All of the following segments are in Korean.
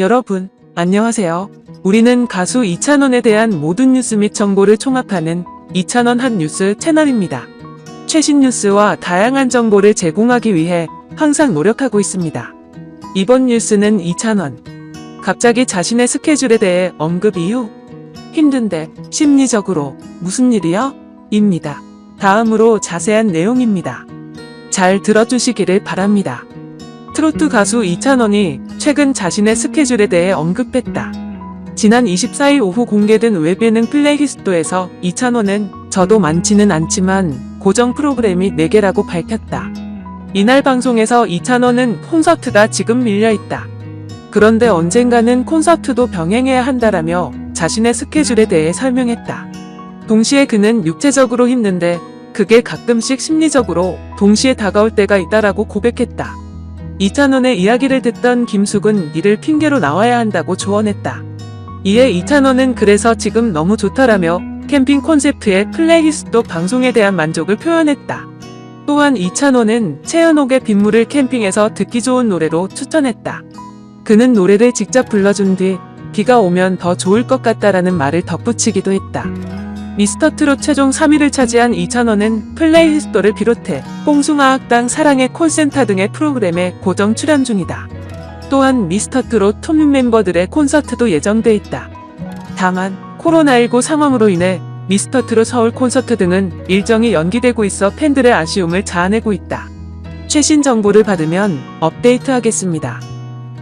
여러분, 안녕하세요. 우리는 가수 이찬원에 대한 모든 뉴스 및 정보를 총합하는 이찬원 한 뉴스 채널입니다. 최신 뉴스와 다양한 정보를 제공하기 위해 항상 노력하고 있습니다. 이번 뉴스는 이찬원. 갑자기 자신의 스케줄에 대해 언급 이후 힘든데 심리적으로 무슨 일이요? 입니다. 다음으로 자세한 내용입니다. 잘 들어주시기를 바랍니다. 트로트 가수 이찬원이 최근 자신의 스케줄에 대해 언급했다. 지난 24일 오후 공개된 웹예능 플레이리스트에서 이찬원은 저도 많지는 않지만 고정 프로그램이 4개라고 밝혔다. 이날 방송에서 이찬원은 콘서트가 지금 밀려있다. 그런데 언젠가는 콘서트도 병행해야 한다라며 자신의 스케줄에 대해 설명했다. 동시에 그는 육체적으로 힘든데 그게 가끔씩 심리적으로 동시에 다가올 때가 있다라고 고백했다. 이찬원의 이야기를 듣던 김숙은 이를 핑계로 나와야 한다고 조언했다. 이에 이찬원은 그래서 지금 너무 좋다라며 캠핑 콘셉트의 플레이리스트 방송에 대한 만족을 표현했다. 또한 이찬원은 채은옥의 빗물을 캠핑에서 듣기 좋은 노래로 추천했다. 그는 노래를 직접 불러준 뒤 비가 오면 더 좋을 것 같다라는 말을 덧붙이기도 했다. 미스터 트롯 최종 3위를 차지한 이찬원은 플레이리스트를 비롯해 뽕숭아학당 사랑의 콜센터 등의 프로그램에 고정 출연 중이다. 또한 미스터 트롯 톱 멤버들의 콘서트도 예정돼 있다. 다만 코로나19 상황으로 인해 미스터 트롯 서울 콘서트 등은 일정이 연기되고 있어 팬들의 아쉬움을 자아내고 있다. 최신 정보를 받으면 업데이트하겠습니다.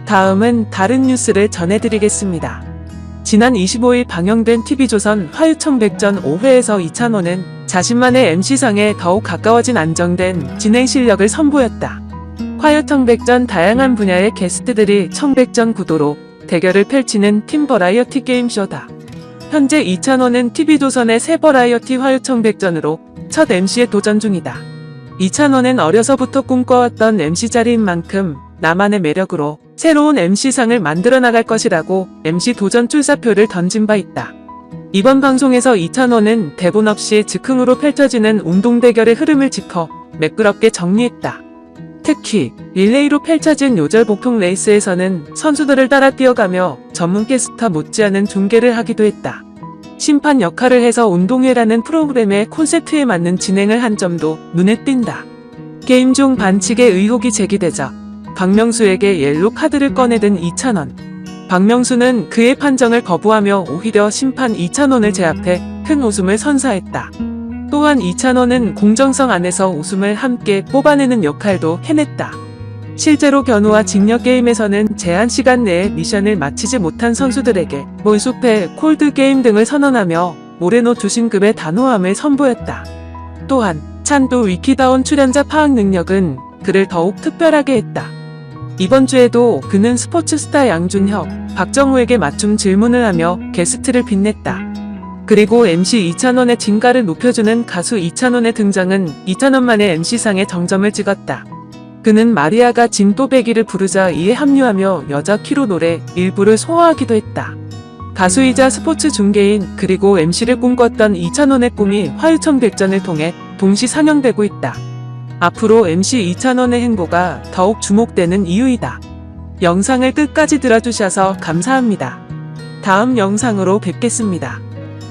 다음은 다른 뉴스를 전해드리겠습니다. 지난 25일 방영된 TV조선 화유청백전 5회에서 이찬원은 자신만의 MC상에 더욱 가까워진 안정된 진행 실력을 선보였다. 화유청백전 다양한 분야의 게스트들이 청백전 구도로 대결을 펼치는 팀 버라이어티 게임쇼다. 현재 이찬원은 TV조선의 새 버라이어티 화유청백전으로 첫 MC에 도전 중이다. 이찬원은 어려서부터 꿈꿔왔던 MC 자리인 만큼 나만의 매력으로 새로운 MC상을 만들어 나갈 것이라고 MC 도전 출사표를 던진 바 있다. 이번 방송에서 이찬원은 대본 없이 즉흥으로 펼쳐지는 운동 대결의 흐름을 짚어 매끄럽게 정리했다. 특히 릴레이로 펼쳐진 요절 복통 레이스에서는 선수들을 따라 뛰어가며 전문 게스트와 못지않은 중계를 하기도 했다. 심판 역할을 해서 운동회라는 프로그램의 콘셉트에 맞는 진행을 한 점도 눈에 띈다. 게임 중 반칙의 의혹이 제기되자 박명수에게 옐로 카드를 꺼내든 이찬원. 박명수는 그의 판정을 거부하며 오히려 심판 이찬원을 제압해 큰 웃음을 선사했다. 또한 이찬원은 공정성 안에서 웃음을 함께 뽑아내는 역할도 해냈다. 실제로 견우와 직력 게임에서는 제한 시간 내에 미션을 마치지 못한 선수들에게 몰수패, 콜드 게임 등을 선언하며 모레노 주신급의 단호함을 선보였다. 또한 찬도 위키다운 출연자 파악 능력은 그를 더욱 특별하게 했다. 이번 주에도 그는 스포츠 스타 양준혁, 박정우에게 맞춤 질문을 하며 게스트를 빛냈다. 그리고 MC 이찬원의 진가를 높여주는 가수 이찬원의 등장은 이찬원만의 MC상에 정점을 찍었다. 그는 마리아가 진또배기를 부르자 이에 합류하며 여자 키로 노래 일부를 소화하기도 했다. 가수이자 스포츠 중계인 그리고 MC를 꿈꿨던 이찬원의 꿈이 화유청 백전을 통해 동시 상영되고 있다. 앞으로 MC 이찬원의 행보가 더욱 주목되는 이유이다. 영상을 끝까지 들어주셔서 감사합니다. 다음 영상으로 뵙겠습니다.